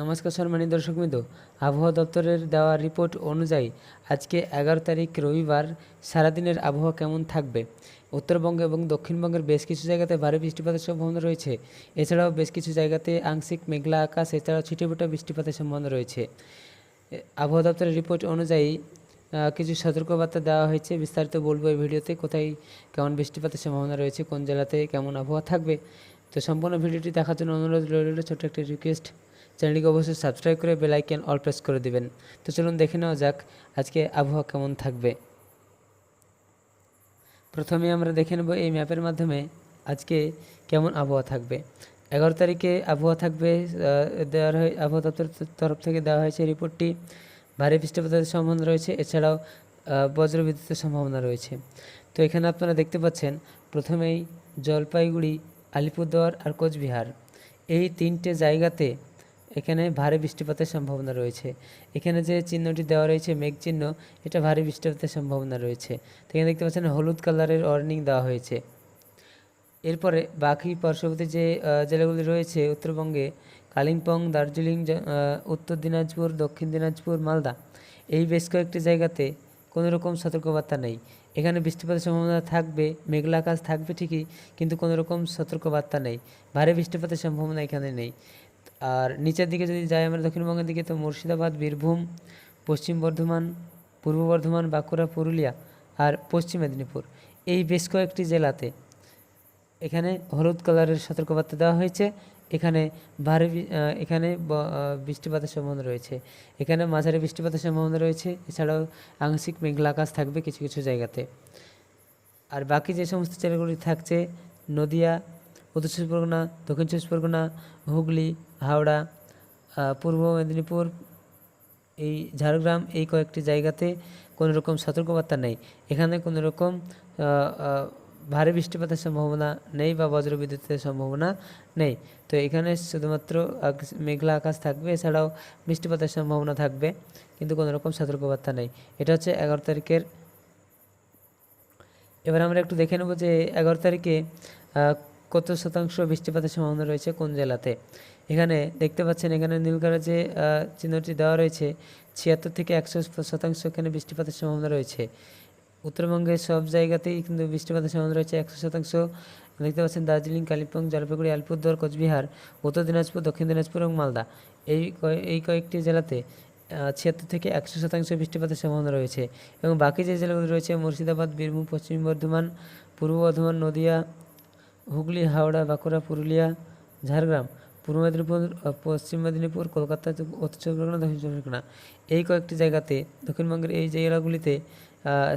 নমস্কার সম্মানিত দর্শকবৃন্দ আবহাওয়া দপ্তরের দেওয়া রিপোর্ট অনুযায়ী আজকে এগারো তারিখ রবিবার সারাদিনের আবহাওয়া কেমন থাকবে? উত্তরবঙ্গ এবং দক্ষিণবঙ্গের বেশ কিছু জায়গাতে ভারী বৃষ্টিপাতের সম্ভাবনা রয়েছে। এছাড়াও বেশ কিছু জায়গাতে আংশিক মেঘলা আকাশ, এছাড়াও ছিটেফোঁটা বৃষ্টিপাতের সম্ভাবনা রয়েছে। আবহাওয়া দপ্তরের রিপোর্ট অনুযায়ী কিছু সতর্কবার্তা দেওয়া হয়েছে। বিস্তারিত বলব এই ভিডিওতে, কোথায় কেমন বৃষ্টিপাতের সম্ভাবনা রয়েছে, কোন জেলাতে কেমন আবহাওয়া থাকবে। তো সম্পূর্ণ ভিডিওটি দেখার জন্য অনুরোধ রইল ছোট্ট একটি রিকোয়েস্ট চ্যানেলটিকে অবশ্যই সাবস্ক্রাইব করে বেল আইকন অল প্রেস করে দিবেন। তো চলুন দেখে নেওয়া যাক আজকে আবহাওয়া কেমন থাকবে। প্রথমে আমরা দেখে নেব এই ম্যাপের মাধ্যমে আজকে কেমন আবহাওয়া থাকবে। এগারো তারিখে আবহাওয়া থাকবে দেওয়ার হয়, আবহাওয়া দপ্তর তরফ থেকে দেওয়া হয়েছে রিপোর্টটি। ভারী বৃষ্টিপাতের সম্ভাবনা রয়েছে, এছাড়াও বজ্রবিদ্যুতের সম্ভাবনা রয়েছে। তো এখানে আপনারা দেখতে পাচ্ছেন, প্রথমেই জলপাইগুড়ি, আলিপুরদুয়ার আর কোচবিহার। এই তিনটে জায়গাতে এখানে ভারী বৃষ্টিপাতের সম্ভাবনা রয়েছে। এখানে যে চিহ্নটি দেওয়া রয়েছে, মেঘ চিহ্ন, এটা ভারী বৃষ্টিপাতের সম্ভাবনা রয়েছে। তো এখানে দেখতে পাচ্ছেন, হলুদ কালারের ওয়ার্নিং দেওয়া হয়েছে। এরপরে বাকি পার্শ্ববর্তী যে জেলাগুলি রয়েছে, উত্তরবঙ্গে কালিম্পং, দার্জিলিং উত্তর দিনাজপুর, দক্ষিণ দিনাজপুর, মালদা, এই বেশ কয়েকটি জায়গাতে কোনো রকম সতর্কবার্তা নেই। এখানে বৃষ্টিপাতের সম্ভাবনা থাকবে, মেঘলা আকাশ থাকবে ঠিকই, কিন্তু কোনো রকম সতর্কবার্তা নেই। ভারী বৃষ্টিপাতের সম্ভাবনা এখানে নেই। আর নিচের দিকে যদি যাই আমরা দক্ষিণবঙ্গের দিকে, তো মুর্শিদাবাদ, বীরভূম, পশ্চিম বর্ধমান, পূর্ব বর্ধমান, বাঁকুড়া, পুরুলিয়া আর পশ্চিম মেদিনীপুর। এই বেশ কয়েকটি জেলাতে এখানে হলুদ কালারের সতর্কবার্তা দেওয়া হয়েছে। এখানে ভারী এখানে বৃষ্টিপাতের সম্ভাবনা রয়েছে। এখানে মাঝারি বৃষ্টিপাতের সম্ভাবনা রয়েছে। এছাড়াও আংশিক মেঘলা আকাশ থাকবে কিছু কিছু জায়গাতে। আর বাকি যে সমস্ত জেলাগুলি থাকছে, নদিয়া উত্তর চব্বিশ পরগনা, দক্ষিণ চব্বিশ পরগনা, হুগলি, হাওড়া পূর্ব মেদিনীপুর, এই ঝাড়গ্রাম, এই কয়েকটি জায়গাতে কোনো রকম সতর্কবার্তা নেই। এখানে কোনো রকম ভারী বৃষ্টিপাতের সম্ভাবনা নেই বা বজ্রবিদ্যুতের সম্ভাবনা নেই। তো এখানে শুধুমাত্র মেঘলা আকাশ থাকবে, এছাড়াও বৃষ্টিপাতের সম্ভাবনা থাকবে, কিন্তু কোনো রকম সতর্কবার্তা নেই। এটা হচ্ছে এগারো তারিখের, এবার আমরা একটু দেখে নেব যে এগারো তারিখে কত শতাংশ বৃষ্টিপাতের সম্ভাবনা রয়েছে কোন জেলাতে? এখানে দেখতে পাচ্ছেন, এখানে নীলকার যে চিহ্নটি দেওয়া রয়েছে, ছিয়াত্তর থেকে একশো শতাংশ এখানে বৃষ্টিপাতের সম্ভাবনা রয়েছে। উত্তরবঙ্গের সব জায়গাতেই কিন্তু বৃষ্টিপাতের সম্ভাবনা রয়েছে একশো শতাংশ। দেখতে পাচ্ছেন, দার্জিলিং, কালিম্পং, জলপাইগুড়ি, আলিপুরদুয়ার, কোচবিহার, উত্তর দিনাজপুর, দক্ষিণ দিনাজপুর এবং মালদা। এই এই কয়েকটি জেলাতে ছিয়াত্তর থেকে একশো শতাংশ বৃষ্টিপাতের সম্ভাবনা রয়েছে এবং বাকি যে জেলাগুলো রয়েছে, মুর্শিদাবাদ, বীরভূম, পশ্চিম বর্ধমান, পূর্ব বর্ধমান, নদিয়া হুগলি হাওড়া বাঁকুড়া পুরুলিয়া ঝাড়গ্রাম পূর্ব মেদিনীপুর পশ্চিম মেদিনীপুর কলকাতা উত্তর চব্বিশ পরগনা দক্ষিণ চব্বিশ পরগনা। এই কয়েকটি জায়গাতে দক্ষিণবঙ্গের এই আহ,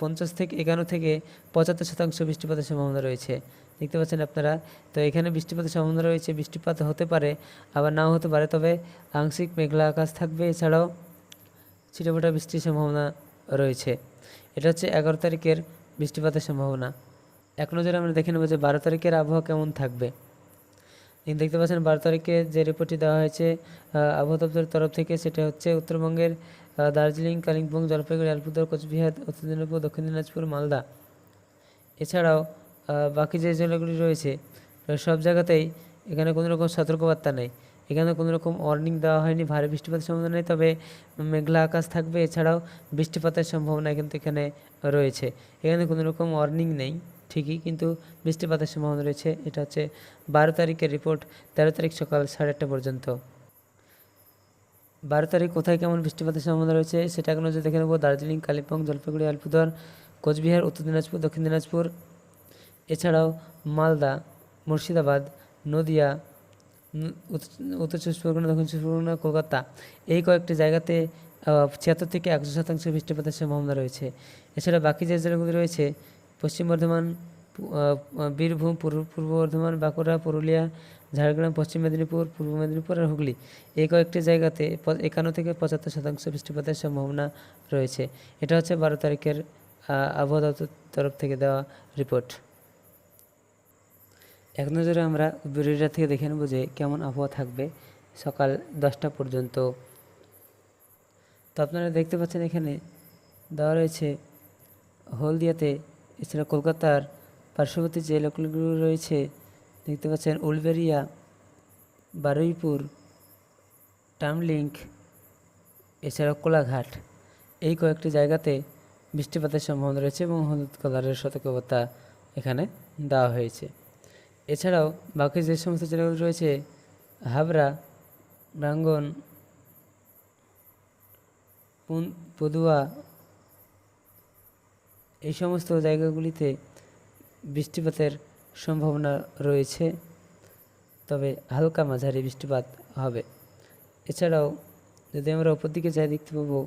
পঞ্চাশ থেকে একান্ন থেকে পঁচাত্তর শতাংশ বৃষ্টিপাতের সম্ভাবনা রয়েছে। দেখতে পাচ্ছেন আপনারা তো এখানে বৃষ্টিপাতের সম্ভাবনা রয়েছে। বৃষ্টিপাত হতে পারে আবার নাও হতে পারে তবে আংশিক মেঘলা আকাশ থাকবে। এছাড়াও ছিটেফোঁটা বৃষ্টির সম্ভাবনা রয়েছে। এটা হচ্ছে এগারো তারিখের বৃষ্টিপাতের সম্ভাবনা। এক নজরে আমরা দেখে নেব যে বারো তারিখের আবহাওয়া কেমন থাকবে। দেখতে পাচ্ছেন বারো তারিখে যে রিপোর্টটি দেওয়া হয়েছে আবহাওয়া দপ্তরের তরফ থেকে, সেটা হচ্ছে উত্তরবঙ্গের দার্জিলিং, কালিম্পং, জলপাইগুড়ি, আলিপুরদুয়ার, কোচবিহার, উত্তর দিনাজপুর, দক্ষিণ দিনাজপুর, মালদা। এছাড়াও বাকি যে জেলাগুলি রয়েছে সব জায়গাতেই এখানে কোনো রকম সতর্কবার্তা নেই। এখানে কোনো রকম ওয়ার্নিং দেওয়া হয়নি, ভারী বৃষ্টিপাতের সম্ভাবনা নেই, তবে মেঘলা আকাশ থাকবে। এছাড়াও বৃষ্টিপাতের সম্ভাবনা কিন্তু এখানে রয়েছে। এখানে কোনো রকম ওয়ার্নিং নেই। ঠিকই, কিন্তু বৃষ্টিপাতের সম্ভাবনা রয়েছে। এটা হচ্ছে বারো তারিখের রিপোর্ট তেরো তারিখ সকাল সাড়ে আটটা পর্যন্ত। বারো তারিখ কোথায় কেমন বৃষ্টিপাতের সম্ভাবনা রয়েছে সেটা এখন নজর দেখে নেব। দার্জিলিং, কালিম্পং, জলপাইগুড়ি, আলিপুরদুয়ার, কোচবিহার, উত্তর দিনাজপুর, দক্ষিণ দিনাজপুর। এছাড়াও মালদা, মুর্শিদাবাদ, নদিয়া উত্তর চব্বিশ পরগনা, দক্ষিণ চব্বিশ পরগনা, কলকাতা। এই কয়েকটি জায়গাতে ছিয়াত্তর থেকে একশো শতাংশ বৃষ্টিপাতের সম্ভাবনা রয়েছে। এছাড়া বাকি যে জেলাগুলি রয়েছে পশ্চিম বর্ধমান বীরভূম, পূর্ব বর্ধমান, বাঁকুড়া, পুরুলিয়া, ঝাড়গ্রাম, পশ্চিম মেদিনীপুর, পূর্ব মেদিনীপুর আর হুগলি এই কয়েকটি জায়গাতে একান্ন থেকে পঁচাত্তর শতাংশ বৃষ্টিপাতের সম্ভাবনা রয়েছে। এটা হচ্ছে বারো তারিখের আবহাওয়া দপ্তর তরফ থেকে দেওয়া রিপোর্ট। এক নজরে আমরা ভিডিওটা থেকে দেখে নেব যে কেমন আবহাওয়া থাকবে সকাল দশটা পর্যন্ত। তো আপনারা দেখতে পাচ্ছেন এখানে দেওয়া রয়েছে হলদিয়াতে এছাড়া কলকাতার পার্শ্ববর্তী যে এলাকাগুলো রয়েছে, দেখতে পাচ্ছেন উলবেরিয়া, বারুইপুর, টামলিঙ্ক, এছাড়া কোলাঘাট। এই কয়েকটি জায়গাতে বৃষ্টিপাতের সম্ভাবনা রয়েছে এবং হলুদ কালারের সতর্কবার্তা এখানে দেওয়া হয়েছে। এছাড়াও বাকি যে সমস্ত জেলাগুলো রয়েছে, হাবড়া রাঙ্গন পুন- পদুয়া এই সমস্ত জায়গাগুলিতে বৃষ্টিপাতের সম্ভাবনা রয়েছে, তবে হালকা মাঝারি বৃষ্টিপাত হবে। এছাড়াও যদি আমরা উপর দিকে যাই দেখতে পাবো